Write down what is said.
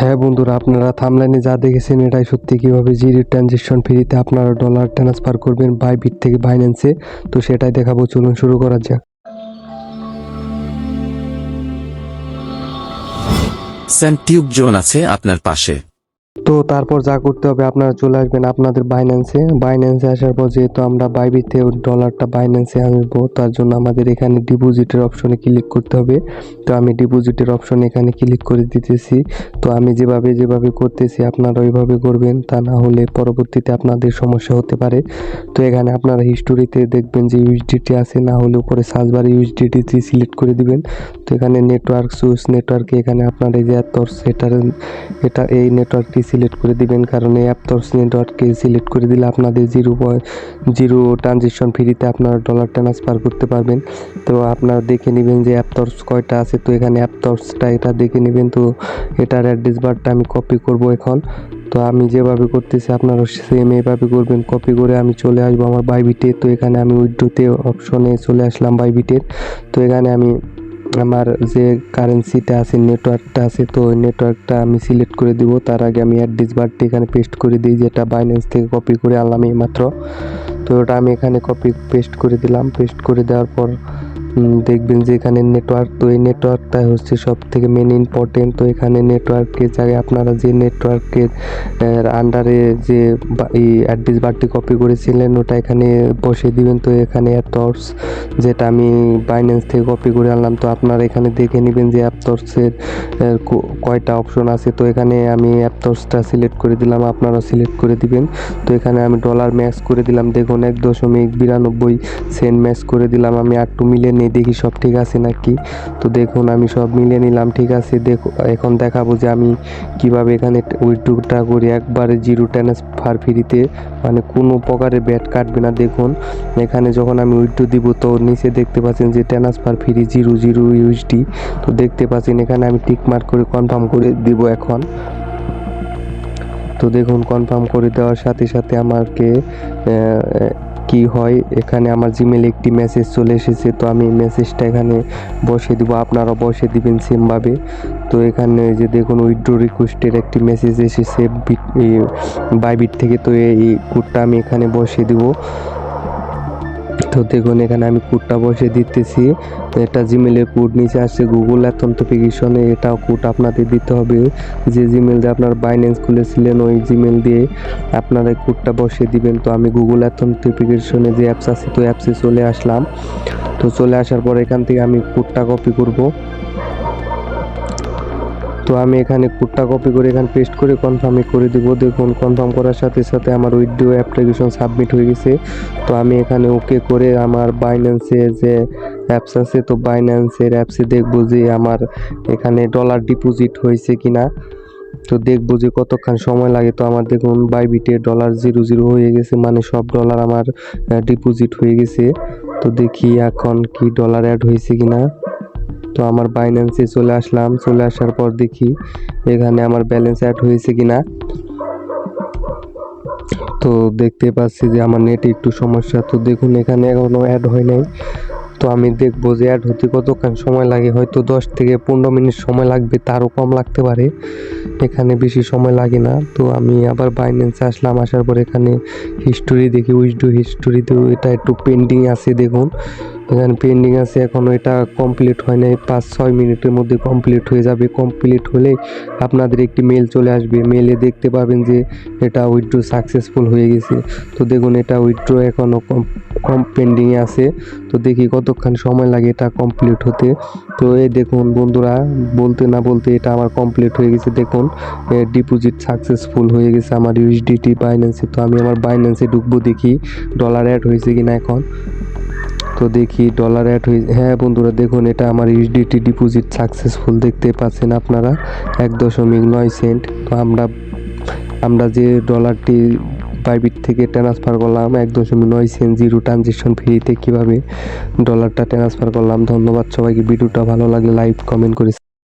হ্যাঁ বন্ধুরা, আপনারা থামলাইনে যা দেখেছেন এটাই সত্যি। কীভাবে জিরো ট্রানজেকশন ফ্রিতে আপনারা ডলার ট্রান্সফার করবেন বাইবিট থেকে বাইন্যান্সে তো সেটাই দেখাবো। চলুন শুরু করা যাক। সেন্টিউব জোন আছে আপনার পাশে। তো তারপর যা করতে হবে, আপনারা চলে আসবেন আপনাদের বাইন্যান্সে বাইন্যান্সে আসার পর যেহেতু আমরা বাইবিতে ডলারটা বাইন্যান্সে আনব, তার জন্য আমাদের এখানে ডিপোজিটের অপশনে ক্লিক করতে হবে। তো আমি ডিপোজিটের অপশন এখানে ক্লিক করে দিতেছি। তো আমি যেভাবে যেভাবে করতেছি, আপনারা ওইভাবে করবেন, তা না হলে পরবর্তীতে আপনাদের সমস্যা হতে পারে। তো এখানে আপনারা হিস্টোরিতে দেখবেন যে ইউএসডিটি আছে, না হলে উপরে সার্চ বারে ইউএসডিটি সিলেক্ট করে দিবেন। তো এখানে নেটওয়ার্ক সুইচ নেটওয়ার্কে এখানে আপনার যে অ্যাপটর্স এটার এটা এই নেটওয়ার্কটি সিলেক্ট করে দিবেন, কারণ এই অ্যাপটর্স নেটওয়ার্ককে সিলেক্ট করে দিলে আপনাদের জিরো জিরো ট্রানজেকশন ফ্রিতে আপনারা ডলার ট্রান্সফার করতে পারবেন। তো আপনারা দেখে নেবেন যে অ্যাপটর্স কয়টা আছে। তো এখানে অ্যাপটর্সটা এটা দেখে নেবেন। তো এটার অ্যাড্রেস বারটা আমি কপি করব এখন। তো আমি যেভাবে করতেছি, আপনারা সেম এইভাবে করবেন। কপি করে আমি চলে আসব আমার বাইবিটে তো এখানে আমি উইড্রোতে অপশনে চলে আসলাম বাইবিটের তো এখানে আমি আমার যে কারেন্সিটা আছে নেটওয়ার্কটা আছে, তো ওই নেটওয়ার্কটা আমি সিলেক্ট করে দিব। তার আগে আমি অ্যাড্রেস বারটি এখানে পেস্ট করে দিই, যেটা বাইন্যান্স থেকে কপি করে আনলাম মাত্র। তো ওটা আমি এখানে কপি পেস্ট করে দিলাম। পেস্ট করে দেওয়ার পর দেখবেন যে এখানে নেটওয়ার্ক তো এই নেটওয়ার্কটাই হচ্ছে সব থেকে মেন ইম্পর্টেন্ট তো এখানে নেটওয়ার্কের জায়গায় আপনারা যে নেটওয়ার্কের আন্ডারে যে এই অ্যাড্রেস বারটি কপি করেছিলেন, ওটা এখানে বসিয়ে দিবেন। তো এখানে অ্যাপটর্স যেটা আমি বাইন্যান্স থেকে কপি করে আনলাম, তো আপনারা এখানে দেখে নেবেন যে অ্যাপটর্সের কয়টা অপশন আছে। তো এখানে আমি অ্যাপটর্সটা সিলেক্ট করে দিলাম, আপনারা সিলেক্ট করে দিবেন। তো এখানে আমি ডলার ম্যাক্স করে দিলাম। দেখুন, এক দশমিক বিরানব্বই সেন্ট ম্যাক্স করে দিলাম। আমি একটু মিলিয়ে নিয়ে দেখি সব ঠিক আছে নাকি? তো দেখুন, আমি সব মিলিয়ে নিলাম, ঠিক আছে? দেখো, এখন দেখাবো যে আমি কীভাবে এখানে উইড্রোটা করি। একবারে জিরো ট্রান্সফার ফ্রিতে মানে কোনো প্রকারের ব্যাট কাটবে না। দেখুন, এখানে যখন আমি উইড্রো দিব, তো নিচে দেখতে পাচ্ছেন যে transfer free zero zero USD তো দেখতে পাচ্ছেন, এখানে আমি টিক মার্ক করে কনফার্ম করে দিব এখন। তো দেখুন কনফার্ম করে দেওয়ার সাথে সাথে আমাকে কি হয়? এখানে আমার জিমেলে একটি মেসেজ চলে এসেছে, তো আমি মেসেজটা এখানে বসে দিব। আপনারা বসে দিবেন সেমভাবে তো এখানে যে দেখুন উইড্রো রিকোয়েস্টের একটি মেসেজ এসেছে বাইবিট থেকে। তো এই কোডটা আমি এখানে বসিয়ে দিব। তো দেখুন, এখানে আমি কোডটা বসে দিতেছি। এটা জিমেলের কোড নিচে আসছে গুগল অ্যাথেন্টিফিকেশনে এটাও কোড আপনাদের দিতে হবে। যে জিমেল দিয়ে আপনার বাইন্যান্স খুলেছিলেন, ওই জিমেল দিয়ে আপনারা এই কোডটা বসিয়ে দিবেন। তো আমি গুগল অ্যাথেন্টিফিকেশনে যে অ্যাপস আছে, তো অ্যাপসে চলে আসলাম। তো চলে আসার পর এখান থেকে আমি কোডটা কপি করব। তো আমি এখানে কোডটা কপি করে এখানে পেস্ট করে কনফার্মে করে দিব। দেখুন কনফার্ম করার সাথে সাথে আমার উইডিও অ্যাপ্লিকেশন সাবমিট হয়ে গেছে। তো আমি এখানে ওকে করে আমার বাইন্যান্সে যে অ্যাপস আছে, তো বাইন্যান্সের অ্যাপসে দেখব যে আমার এখানে ডলার ডিপোজিট হয়েছে কি না তো দেখব যে কতক্ষণ সময় লাগে। তো আমার দেখুন বাইবিটে ডলার জিরো জিরো হয়ে গেছে মানে সব ডলার আমার ডিপোজিট হয়ে গেছে। তো দেখি এখন কি ডলার অ্যাড হয়েছে কিনা। তো আমার বাইন্যান্সে চলে আসলাম। চলে আসার পর দেখি এখানে আমার ব্যালেন্স অ্যাড হয়েছে কি না তো দেখতে পাচ্ছি যে আমার নেটে একটু সমস্যা। তো দেখুন, এখানে এখনও অ্যাড হয় নাই। তো আমি দেখব যে অ্যাড হতে কতক্ষণ সময় লাগে। হয়তো দশ থেকে পনেরো মিনিট সময় লাগবে, তারও কম লাগতে পারে। এখানে বেশি সময় লাগে না। তো আমি আবার বাইন্যান্সে আসলাম। আসার পর এখানে হিস্টোরি দেখি উইথড্রো হিস্টোরিতেও এটা একটু পেন্ডিং আছে, দেখুন। এখানে পেন্ডিং আছে এখনও এটা কমপ্লিট হয় নাই। পাঁচ, ছয় মিনিটের মধ্যে কমপ্লিট হয়ে যাবে। কমপ্লিট হলে আপনাদের একটি মেল চলে আসবে। মেলে দেখতে পাবেন যে এটা উইথড্রো সাকসেসফুল হয়ে গেছে। তো দেখুন, এটা উইথড্রো এখনও কম কম পেন্ডিংয়ে আছে। তো দেখি কতক্ষণ সময় লাগে এটা কমপ্লিট হতে। তো এই দেখুন বন্ধুরা, বলতে না বলতে এটা আমার কমপ্লিট হয়ে গেছে। দেখুন ডিপোজিট সাকসেসফুল হয়ে গেছে আমার ইউএসডিটি বাইন্যান্সে তো আমি আমার বাইন্যান্সে ঢুকবো দেখি ডলার অ্যাড হয়েছে কিনা এখন। তো দেখি ডলার অ্যাড হয়ে হ্যাঁ বন্ধুরা দেখুন, এটা আমার ইউডিটি ডিপোজিট সাকসেসফুল দেখতে পাচ্ছেন আপনারা। এক দশমিক নয় সেন্ট তো আমরা আমরা যে ডলারটি বাইবিট থেকে ট্রান্সফার করলাম, এক দশমিক নয় সেন্ট জিরো ট্রানজেকশন ফ্রিতে কীভাবে ডলারটা ট্রান্সফার করলাম। ধন্যবাদ সবাইকে, ভিডিওটা ভালো লাগলে লাইক কমেন্ট করে